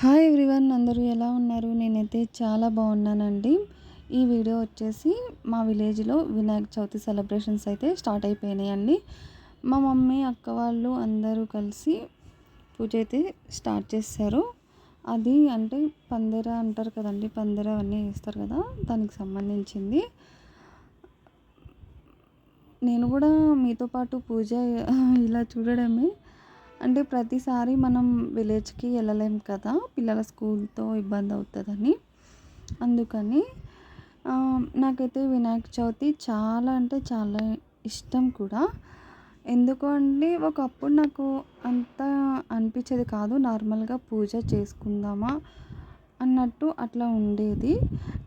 Hi everyone అందరూ ఎలా ఉన్నారు? నేనైతే చాలా బాగున్నానండి. ఈ వీడియో వచ్చేసి మా విలేజ్లో వినాయక చవితి సెలబ్రేషన్స్ అయితే స్టార్ట్ అయిపోయినాయండి. మా మమ్మీ అక్క వాళ్ళు అందరూ కలిసి పూజ అయితే స్టార్ట్ చేశారు. అది అంటే పందిర అంటారు కదండి పందిర అవన్నీ వేస్తారు కదా దానికి సంబంధించింది. నేను కూడా మీతో పాటు పూజ ఇలా చూడడమే అంటే ప్రతిసారి మనం విలేజ్కి వెళ్ళలేం కదా పిల్లల స్కూల్తో ఇబ్బంది అవుతుందని. అందుకని నాకైతే వినాయక చవితి చాలా అంటే చాలా ఇష్టం కూడా. ఎందుకు అంటే ఒకప్పుడు నాకు అంత అనిపించేది కాదు నార్మల్గా పూజ చేసుకుందామా అన్నట్టు అట్లా ఉండేది.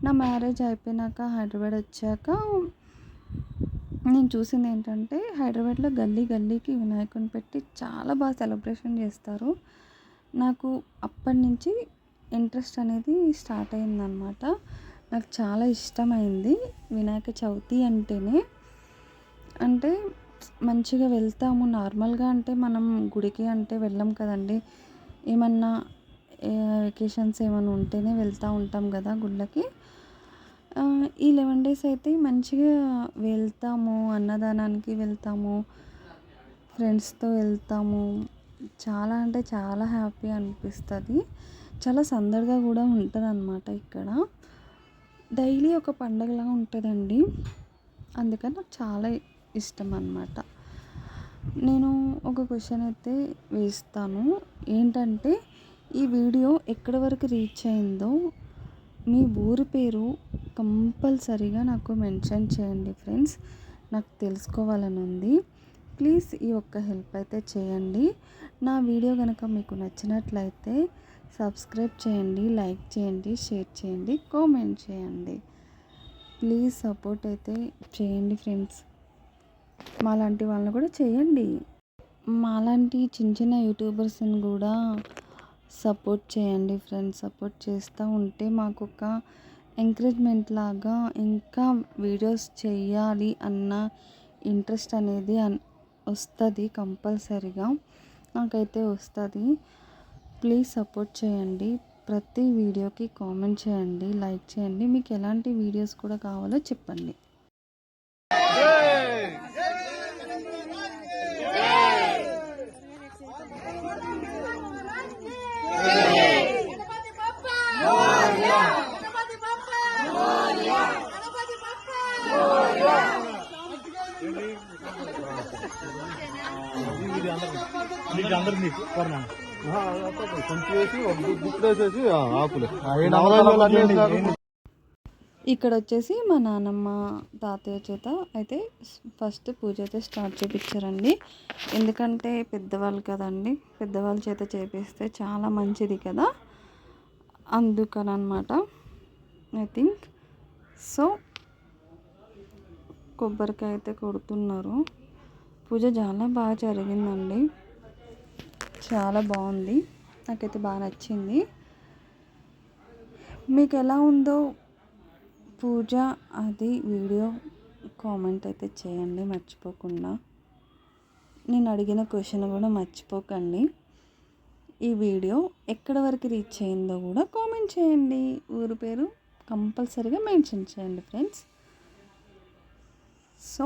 నా మ్యారేజ్ అయిపోయినాక హైదరాబాద్ వచ్చాక నేను చూసింది ఏంటంటే హైదరాబాద్లో గల్లీ గల్లీకి వినాయకుని పెట్టి చాలా బాగా సెలబ్రేషన్ చేస్తారు. నాకు అప్పటి నుంచి ఇంట్రెస్ట్ అనేది స్టార్ట్ అయిందనమాట నాకు చాలా ఇష్టమైంది వినాయక చవితి అంటేనే. అంటే మంచిగా వెళ్తాము నార్మల్గా అంటే మనం గుడికి అంటే వెళ్ళం కదండి. ఏమన్నా వెకేషన్స్ ఏమైనా ఉంటేనే వెళ్తూ ఉంటాం కదా గుళ్ళకి. ఈ లెవెన్ డేస్ అయితే మంచిగా వెళ్తాము అన్నదానానికి వెళ్తాము ఫ్రెండ్స్తో వెళ్తాము. చాలా అంటే చాలా హ్యాపీ అనిపిస్తుంది. చాలా సందడిగా కూడా ఉంటుంది అన్నమాట ఇక్కడ. డైలీ ఒక పండగలా ఉంటుందండి. అందుకని నాకు చాలా ఇష్టం అన్నమాట నేను ఒక క్వశ్చన్ అయితే వేస్తాను. ఏంటంటే ఈ వీడియో ఎక్కడి వరకు రీచ్ అయిందో మీ ఊరి పేరు కంపల్సరీగా నాకు మెన్షన్ చేయండి ఫ్రెండ్స్. నాకు తెలుసుకోవాలని ఉంది. ప్లీజ్ ఈ ఒక్క హెల్ప్ అయితే చేయండి. నా వీడియో కనుక మీకు నచ్చినట్లయితే సబ్స్క్రైబ్ చేయండి లైక్ చేయండి షేర్ చేయండి కామెంట్ చేయండి. ప్లీజ్ సపోర్ట్ అయితే చేయండి ఫ్రెండ్స్. మాలాంటి వాళ్ళని కూడా చేయండి. మాలాంటి చిన్న చిన్న యూట్యూబర్స్ని కూడా సపోర్ట్ చేయండి ఫ్రెండ్స్. సపోర్ట్ చేస్తూ ఉంటే మాకు ఒక ఎంకరేజ్మెంట్ లాగా ఇంకా వీడియోస్ చేయాలి అన్న ఇంట్రెస్ట్ అనేది వస్తుంది కంపల్సరీగా. నాకైతే వస్తుంది. ప్లీజ్ సపోర్ట్ చేయండి. ప్రతి వీడియోకి కామెంట్ చేయండి లైక్ చేయండి. మీకు ఎలాంటి వీడియోస్ కూడా కావాలో చెప్పండి. అందరికి ఇక్కడ వచ్చేసి మా నాన్నమ్మ తాతయ్య చేత అయితే ఫస్ట్ పూజ అయితే స్టార్ట్ చేయించారండి ఎందుకంటే పెద్దవాళ్ళు కదండి పెద్దవాళ్ళ చేత చేపిస్తే చాలా మంచిది కదా. అందుకని అనమాట ఐ థింక్ సో కొబ్బరికాయ అయితే కొడుతున్నారు. పూజ చాలా బాగా జరిగిందండి. చాలా బాగుంది. నాకైతే బాగా నచ్చింది. మీకు ఎలా ఉందో పూజ అది వీడియో కామెంట్ అయితే చేయండి మర్చిపోకుండా. నేను అడిగిన క్వశ్చన్ కూడా మర్చిపోకండి. ఈ వీడియో ఎక్కడ వరకు రీచ్ అయిందో కూడా కామెంట్ చేయండి. ఊరు పేరు కంపల్సరీగా మెన్షన్ చేయండి ఫ్రెండ్స్. సో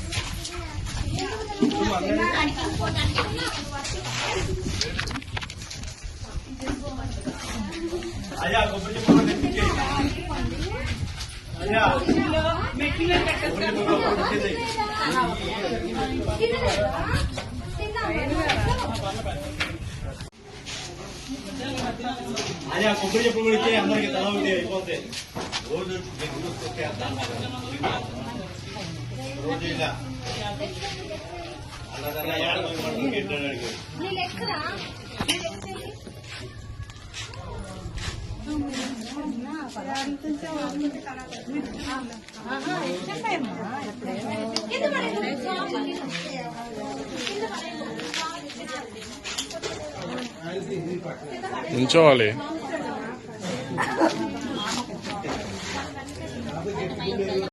చేస్తున్నారు అనమాట శుభమంగళమని పాడగ మన గణనాథునకు ముద్దంట ముద్దంట అయ్యా కొబ్బరి చెప్పండి తెప్పించే అయ్యా అయ్యా కొబ్బరి చెప్పులు కూడా ఇచ్చే అందరికి తల ఉంటే అయిపోతే రోజు రోజు ఇలా అలా ఏడాది పెట్టాడు